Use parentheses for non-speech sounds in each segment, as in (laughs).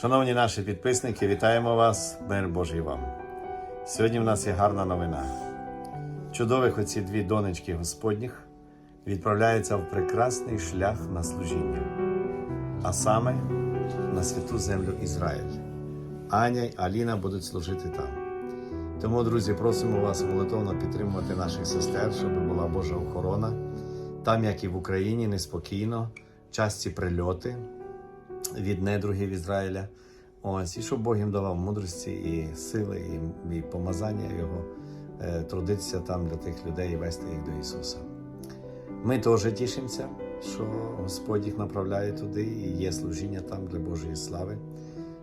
Шановні наші підписники, вітаємо вас, мир Божий вам. Сьогодні в нас є гарна новина. Чудових оці дві донечки Господніх відправляються в прекрасний шлях на служіння, а саме на святу землю Ізраїль. Аня й Аліна будуть служити там. Тому, друзі, просимо вас молитовно підтримувати наших сестер, щоб була Божа охорона. Там, як і в Україні, неспокійно, часті прильоти від недругів Ізраїля. Ось, і щоб Бог їм давав мудрості і сили, і, і помазання Його е, трудитися там для тих людей і вести їх до Ісуса. Ми теж тішимося, що Господь їх направляє туди, і є служіння там для Божої слави,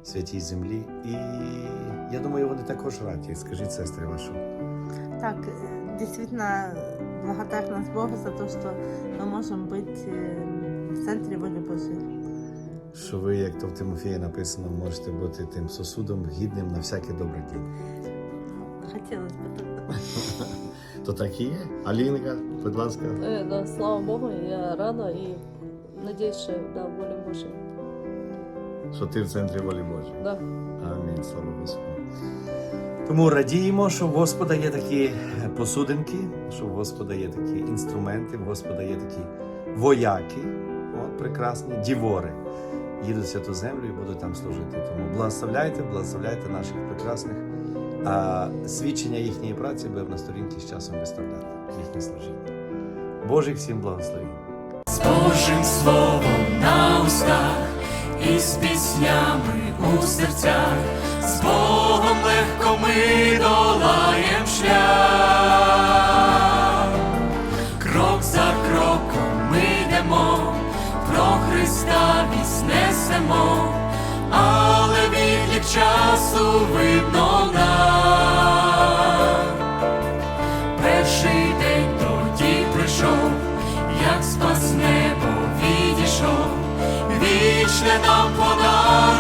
святій землі. І я думаю, вони також раді. Скажіть, сестри, вашу. Так, э, действительно благодарность Богу за то, что мы можем быть э, в центре воли Божьей. Що ви, як то в Тимофії написано, можете бути тим сосудом гідним на всяке добре діло. Хотелось бы так. (laughs) То так і є. Алінка, будь ласка. Е, да, слава Богу, я рада і надіюсь, що да, воля Божа. що ти в центрі волі Божої. Да. Амінь, слава Господу. Тому радіємо, що в Господа є такі посудинки, що в Господа є такі інструменти, в Господа є такі вояки, от прекрасні дівори. Їдуть в святу землю і будуть там служити. Тому благословляйте, благословляйте наших прекрасних. А свідчення їхньої праці буде на сторінці з часом виставляти їхнє служіння. Божих всім благословень. з Божим словом на устах і з піснями у серцях, з Богом легко ми долаєм шлях, крок за кроком ми йдемо, про Христа вість несемо, але відлік часу видно нам. Перший день тоді прийшов, як спас небо відійшов, вічне нам подарував